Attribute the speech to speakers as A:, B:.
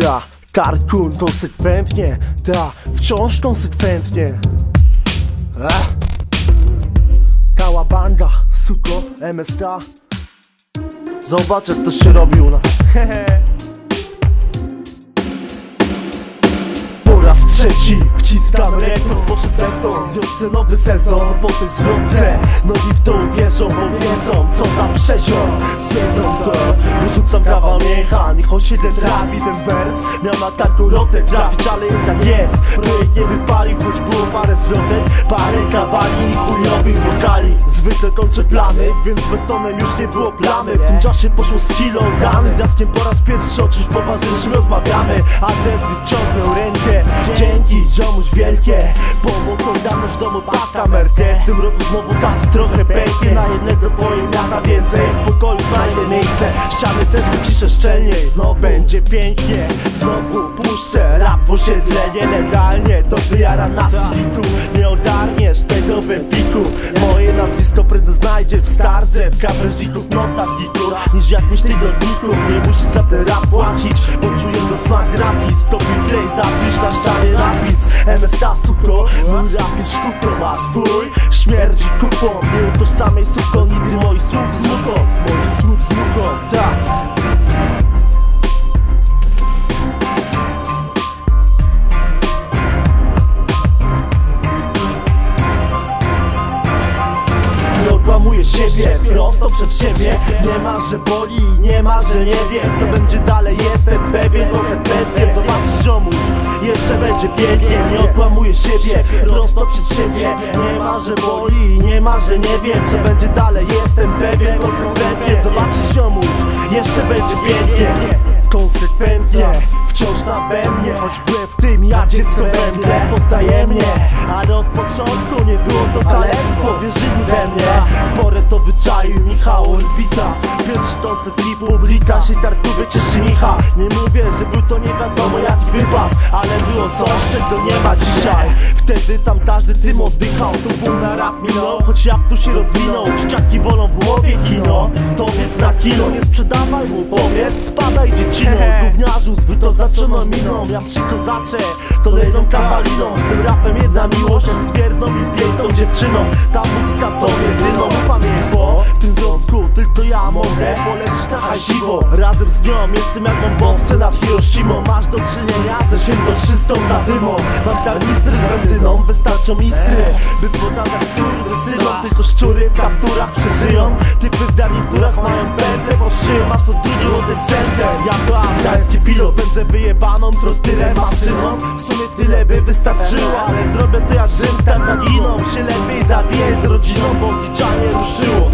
A: Ta, Tarkun konsekwentnie, ta, wciąż konsekwentnie. Ech. Kałabanga, suko, MSK Zobacz jak to się robi u nas. Po raz trzeci wciskam rekord Poszedł beton, zjące nowy sezon Po tej zwrotce Nogi w to uwierzą, bo wiedzą Co za przezią Zjedzą to Wyrzucam kawał miecha Niech osiedle trafi ten wers Miał na karku rotę trafić, ale jest jak jest. Projekt nie wypalił, choć było parę zwrotek Parę kawali i chujowych wokali Zwykle kończę plany, więc betonem już nie było plamy. W tym czasie poszło z kilo dany. Z Jackiem po raz pierwszy o czymś poważniejszym rozmawiamy. A ten wyciągnął rękę. Dzięki, ziomuś wielkie. Pomogą daność domu paka merkę W tym roku znowu kasy trochę pęknie. Na jednego pojemniaka więcej. W pokoju znajdę miejsce. Ściany też wyciszę szczelnie. Znowu będzie pięknie. Znowu puszczę rap w osiedle. Nielegalnie to wyjara na siliku Nie ogarniesz tego w epiku Moje nazwisko prędzej znajdzie w stardze W kabrężników notatniku Niż jakimś tygodniku. Nie musisz za ten rap płacić Bo czuję go smak gratis. Kopiuj klej, zapisz na ścianie napis. MSK suko, mój rap jest sztuką A twój śmierdzi kupą. Nie utożsamiaj suko, nigdy moich słów odłamuję siebie, prosto przed siebie. Nie ma, że boli, nie ma, że nie wiem Co będzie dalej, jestem pewien konsekwentnie Zobacz ziomuś, jeszcze będzie pięknie. Nie odłamuję siebie, prosto przed siebie. Nie ma, że boli, nie ma, że nie wiem Co będzie dalej, jestem pewien konsekwentnie Zobacz ziomuś, jeszcze będzie pięknie. Konsekwentnie, wciąż na mnie Choć byłem w tym jak dziecko węgle Poddaję mnie, ale od początku nie było to kalectwo. Wierzyli we mnie, w porę to wyczaił Michał Orbita. Pierwszy koncert i publika się tartuwy cieszy Micha. Nie mówię, że był to nie wiadomo jaki wypas Ale było coś, czego nie ma dzisiaj. Wtedy tam każdy tym oddychał. To był na rap minął, choć jak tu się rozwinął. Dzieciaki wolą w głowie kino. To więc na kilo nie sprzedawaj mu powiedz Spadaj dziecino, gówniarzu zwy to zaczęło miną. Ja przy kozacze, kolejną kawaliną. Z tym rapem jedna miłość jak z wierną i piękną dziewczyną. Ta muzyka to jedyną jej, bo w tym związku tylko ja mogę polecieć na hajsiwo Razem z nią jestem jak bombowce nad Hiroshimą. Masz do czynienia ze świętoczystą zadymą Mam karnistry z benzyną, wystarczą iskry By pokazać skurwysynom Tylko szczury w kapturach przeżyją Typy w garniturach mają pętlę wystarczyło Ale zrobię to jak Rzym z Kartaginą Się lepiej zabiję z rodziną Bo kiczanie ruszyło.